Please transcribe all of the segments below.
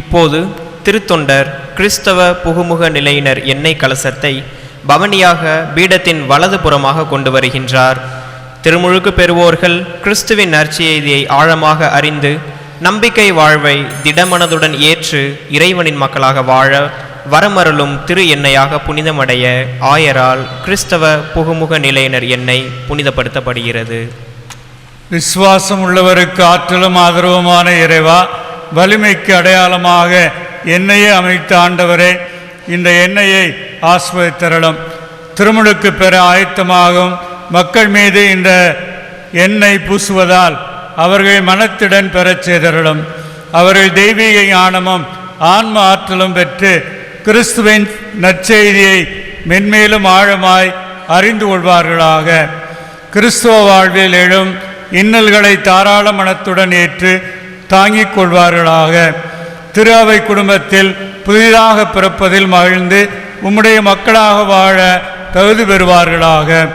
இப்போது திருத்தொண்டர் கிறிஸ்தவ புகுமுக நிலையினர் எண்ணெய் கலசத்தை பவனியாக பீடத்தின் வலது புறமாக கொண்டு வருகின்றார். திருமுழுக்கு பெறுவோர்கள் கிறிஸ்துவின் நற்செய்தியை ஆழமாக அறிந்து நம்பிக்கை வாழ்வை திடமனதுடன் ஏற்று இறைவனின் மக்களாக வாழ வரமருளும் திரு எண்ணெயாக புனிதமடைய ஆயரால் கிறிஸ்தவ புகுமுக நிலையினர் எண்ணெய் புனிதப்படுத்தப்படுகிறது. விசுவாசம் உள்ளவருக்கு ஆற்றலும் ஆதரவுமான இறைவா வலிமைக்கு அடையாளமாக எண்ணெயை அமைத்த ஆண்டவரே இந்த எண்ணெயை ஆஸ்வதித்தரலும். திருமணுக்கு பெற ஆயத்தமாகும். மக்கள் மீது இந்த எண்ணெய் பூசுவதால் அவர்கள் மனத்திடன் பெறச் செய்தரலும். அவர்கள் தெய்வீக ஞானமும் ஆன்ம ஆற்றலும் பெற்று கிறிஸ்துவின் நற்செய்தியை மென்மேலும் ஆழமாய் அறிந்து கொள்வார்களாக. கிறிஸ்துவ வாழ்வில் எழும் இன்னல்களை தாராள மனத்துடன் ஏற்று தாங்கிக் கொள்வார்களாக. திரு அவை குடும்பத்தில் புதிதாக பிறப்பதில் மகிழ்ந்து உம்முடைய மக்களாக வாழ தகுதி பெறுவார்களாக.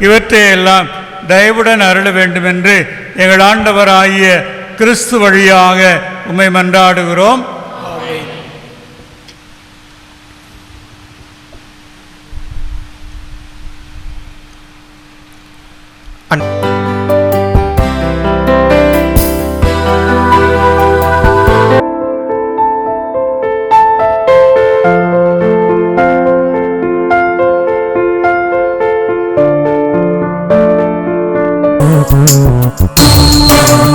இவற்றையெல்லாம் தயவுடன் அருள வேண்டுமென்று எங்கள் ஆண்டவராகிய கிறிஸ்து வழியாக உம்மை மன்றாடுகிறோம். الله